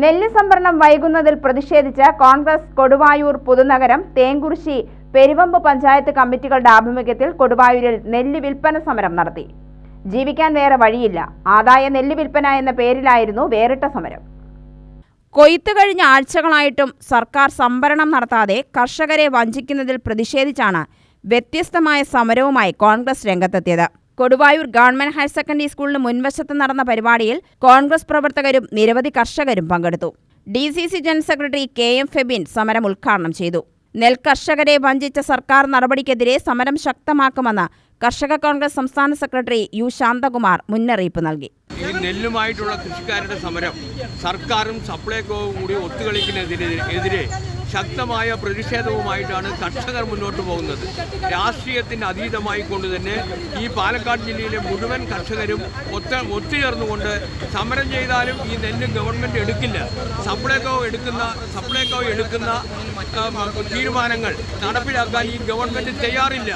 നെല്ല് സംഭരണം വൈകുന്നതിൽ പ്രതിഷേധിച്ച് കോൺഗ്രസ് കൊടുവായൂർ പുതുനഗരം തേങ്കുറിശി പെരുവമ്പ് പഞ്ചായത്ത് കമ്മിറ്റികളുടെ ആഭിമുഖ്യത്തിൽ കൊടുവായൂരിൽ നെല്ല് വിൽപ്പന സമരം നടത്തി. ജീവിക്കാൻ വേറെ വഴിയില്ല. ആദായ നെല്ല് വിൽപ്പന എന്ന പേരിലായിരുന്നു വേറിട്ട സമരം. കൊയ്ത്ത് കഴിഞ്ഞ ആഴ്ചകളായിട്ടും സർക്കാർ സംഭരണം നടത്താതെ കർഷകരെ വഞ്ചിക്കുന്നതിൽ പ്രതിഷേധിച്ചാണ് വ്യത്യസ്തമായ സമരവുമായി കോൺഗ്രസ് രംഗത്തെത്തിയത്. കൊടുവായൂർ ഗവൺമെന്റ് ഹയർ സെക്കൻഡറി സ്കൂളിന് മുൻവശത്ത് നടന്ന പരിപാടിയിൽ കോൺഗ്രസ് പ്രവർത്തകരും നിരവധി കർഷകരും പങ്കെടുത്തു. D C C general secretary K M Febin സമരം ഉദ്ഘാടനം ചെയ്തു. നെൽകർഷകരെ വഞ്ചിച്ച സർക്കാർ നടപടിക്കെതിരെ സമരം ശക്തമാക്കുമെന്ന് കർഷക കോൺഗ്രസ് സംസ്ഥാന സെക്രട്ടറി യു ശാന്തകുമാർ മുന്നറിയിപ്പ് നൽകി. ഈ നെല്ലുമായിട്ടുള്ള കൃഷിക്കാരുടെ സമരം സർക്കാരും സപ്ലൈകോവും കൂടി ഒത്തുകളിക്കുന്നതിന് എതിരെ ശക്തമായ പ്രതിഷേധവുമായിട്ടാണ് കർഷകർ മുന്നോട്ട് പോകുന്നത്. രാഷ്ട്രീയത്തിന് അതീതമായി കൊണ്ട് തന്നെ ഈ പാലക്കാട് ജില്ലയിലെ മുഴുവൻ കർഷകരും ഒത്ത ഒത്തുചേർന്നുകൊണ്ട് സമരം ചെയ്താലും ഈ നെല്ല് ഗവൺമെന്റ് എടുക്കില്ല. സപ്ലൈകോ എടുക്കുന്ന സപ്ലൈകോ എടുക്കുന്ന തീരുമാനങ്ങൾ നടപ്പിലാക്കാൻ ഈ ഗവൺമെന്റ് തയ്യാറില്ല.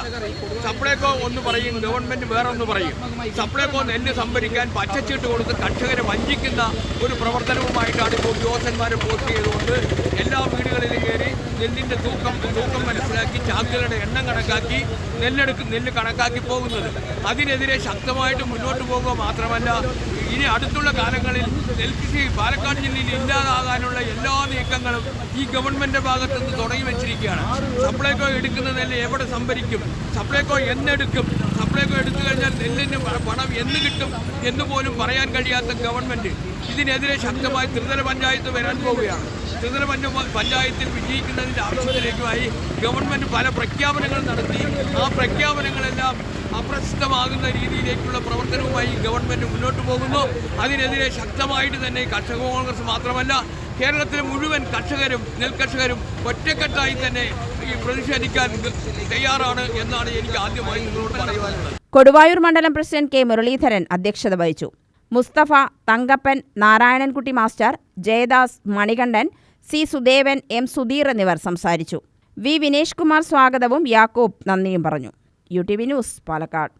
സപ്ലൈകോ ഒന്ന് പറയും ഗവൺമെന്റ് വേറൊന്ന് പറയും. സപ്ലൈകോ നെല്ല് സംഭരിക്കാൻ പച്ചച്ചീട്ട് കൊടുത്ത് കർഷകരെ വഞ്ചിക്കുന്ന ഒരു പ്രവർത്തനവുമായിട്ടാണ് ഇപ്പോൾ ഉദ്യോഗസ്ഥന്മാരെ പോസ്റ്റ് ചെയ്തുകൊണ്ട് നെല്ലിന്റെ തൂക്കം തൂക്കം മനസ്സിലാക്കി ചാക്കുകളുടെ എണ്ണം കണക്കാക്കി നെല്ലെടുക്ക് നെല്ല് കണക്കാക്കി പോകുന്നത്. അതിനെതിരെ ശക്തമായിട്ട് മുന്നോട്ട് പോകുക മാത്രമല്ല ഇനി അടുത്തുള്ള കാലങ്ങളിൽ നെൽകൃഷി പാലക്കാട് ജില്ലയിൽ ഇല്ലാതാകാനുള്ള എല്ലാ നീക്കങ്ങളും ഈ ഗവൺമെന്റ് ഭാഗത്ത് നിന്ന് തുടങ്ങി വെച്ചിരിക്കുകയാണ്. സപ്ലൈകോ എടുക്കുന്ന നെല്ല് എവിടെ സംഭരിക്കും? സപ്ലൈകോ എന്നെടുക്കും? സപ്ലൈകോ എടുത്തു കഴിഞ്ഞാൽ പണം എന്ന് കിട്ടും എന്ന് പോലും പറയാൻ കഴിയാത്ത ഗവൺമെന്റ് ഇതിനെതിരെ ശക്തമായി ത്രിതല പഞ്ചായത്ത് വരാൻ പോവുകയാണ്. ത്രിതല പഞ്ചായത്തിൽ വിജയിക്കുന്നതിന്റെ ആവശ്യത്തിലേക്കുമായി ഗവൺമെന്റ് പല പ്രഖ്യാപനങ്ങൾ നടത്തി. ആ പ്രഖ്യാപനങ്ങളെല്ലാം അപ്രസിദ്ധമാകുന്ന രീതിയിലേക്കുള്ള പ്രവർത്തനവുമായി ഗവൺമെന്റ് മുന്നോട്ട് പോകുന്നു. അതിനെതിരെ ശക്തമായിട്ട് തന്നെ കർഷക കോൺഗ്രസ് മാത്രമല്ല കേരളത്തിലെ മുഴുവൻ കർഷകരും നെൽകർഷകരും ഒറ്റക്കെട്ടായി തന്നെ ഈ പ്രതിഷേധിക്കാൻ തയ്യാറാണ് എന്നാണ് എനിക്ക് ആദ്യമായി നിങ്ങളോട് പറയുവാനുള്ളത് കൊടുവായൂർ മണ്ഡലം പ്രസിഡന്റ് കെ മുരളീധരൻ അധ്യക്ഷത വഹിച്ചു. Mustafa Thankappan Narayanankutty master Jayadas Manikandan C Sudevan M Sudheer എന്നിവർ സംസാരിച്ചു. വി വിനേഷ് കുമാർ സ്വാഗതവും യാക്കൂബ് നന്ദിയും പറഞ്ഞു. U T V news Palakkad.